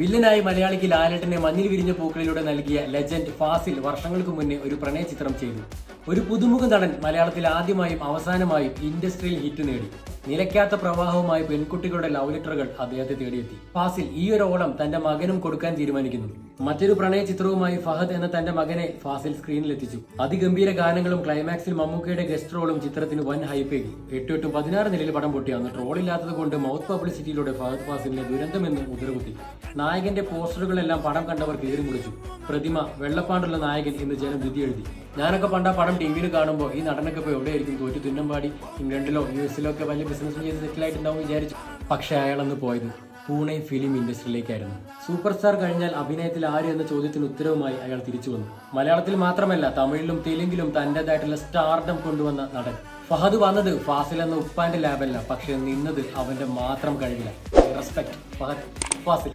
വില്ലനായി മലയാളിക്ക് ലാലേട്ടനെ മഞ്ഞിൽ വിരിഞ്ഞ പൂക്കളിലൂടെ നൽകിയ ലെജൻഡ് ഫാസിൽ വർഷങ്ങൾക്ക് മുന്നേ ഒരു പ്രണയ ചിത്രം ചെയ്തു. ഒരു പുതുമുഖ നടൻ മലയാളത്തിൽ ആദ്യമായും അവസാനമായും ഇൻഡസ്ട്രിയിൽ ഹിറ്റ് നേടി. നിലയ്ക്കാത്ത പ്രവാഹവുമായി പെൺകുട്ടികളുടെ ലവ് ലെറ്ററുകൾ അദ്ദേഹത്തെ തേടിയെത്തി. ഫാസിൽ ഈ ഒരു ഓളം തന്റെ മകനും കൊടുക്കാൻ തീരുമാനിക്കുന്നു. മറ്റൊരു പ്രണയ ചിത്രവുമായി ഫഹദ് എന്ന തന്റെ മകനെ ഫാസിൽ സ്ക്രീനിലെത്തിച്ചു. അതിഗംഭീര ഗാനങ്ങളും ക്ലൈമാക്സിൽ മമ്മൂക്കയുടെ ഗസ്റ്റ് റോളും ചിത്രത്തിന് വൻ ഹൈപ്പേകി എട്ട് എട്ടും പതിനാറ് നിലയിൽ പടം പൊട്ടി അന്ന് ട്രോളില്ലാത്തത് കൊണ്ട് മൗത്ത് പബ്ലിസിറ്റിയിലൂടെ ഫഹദ് ഫാസിലിന്റെ ദുരന്തമെന്ന് മുദ്രകുത്തി നായകന്റെ പോസ്റ്ററുകളെല്ലാം പടം കണ്ടവർ കീറി മുടിച്ചു പ്രതിമ വെള്ളപ്പാണ്ടുള്ള നായകൻ എന്ന് ജനം വിധി എഴുതി. ഞാനൊക്കെ പണ്ട് പടം ടി വിയിൽ കാണുമ്പോൾ ഈ നടനൊക്കെ ഇപ്പോൾ എവിടെയായിരിക്കും? തോറ്റു തിന്നമ്പാടി ഇംഗ്ലണ്ടിലോ യു എസിലോ ഒക്കെ വലിയ ബിസിനസ് ചെയ്ത് സെറ്റിൽ ആയിട്ടുണ്ടാവും വിചാരിച്ചു. പക്ഷേ അയാളന്ന് പോയത് പൂനെ ഫിലിം ഇൻഡസ്ട്രിയിലേക്കായിരുന്നു സൂപ്പർ സ്റ്റാർ കഴിഞ്ഞാൽ അഭിനയത്തിൽ ആര് എന്ന ചോദ്യത്തിന് ഉത്തരവുമായി അയാൾ തിരിച്ചു വന്നു. മലയാളത്തിൽ മാത്രമല്ല തമിഴിലും തെലുങ്കിലും തന്റേതായിട്ടുള്ള സ്റ്റാർഡം കൊണ്ടുവന്ന നടൻ. ഫഹദ് വന്നത് ഫാസിൽ എന്ന ഉപ്പാന്റെ ലാബല്ല പക്ഷെ നിന്നത് അവന്റെ മാത്രം കഴിവില്ല റെസ്പെക്ട് ഫഹദ് ഫാസിൽ.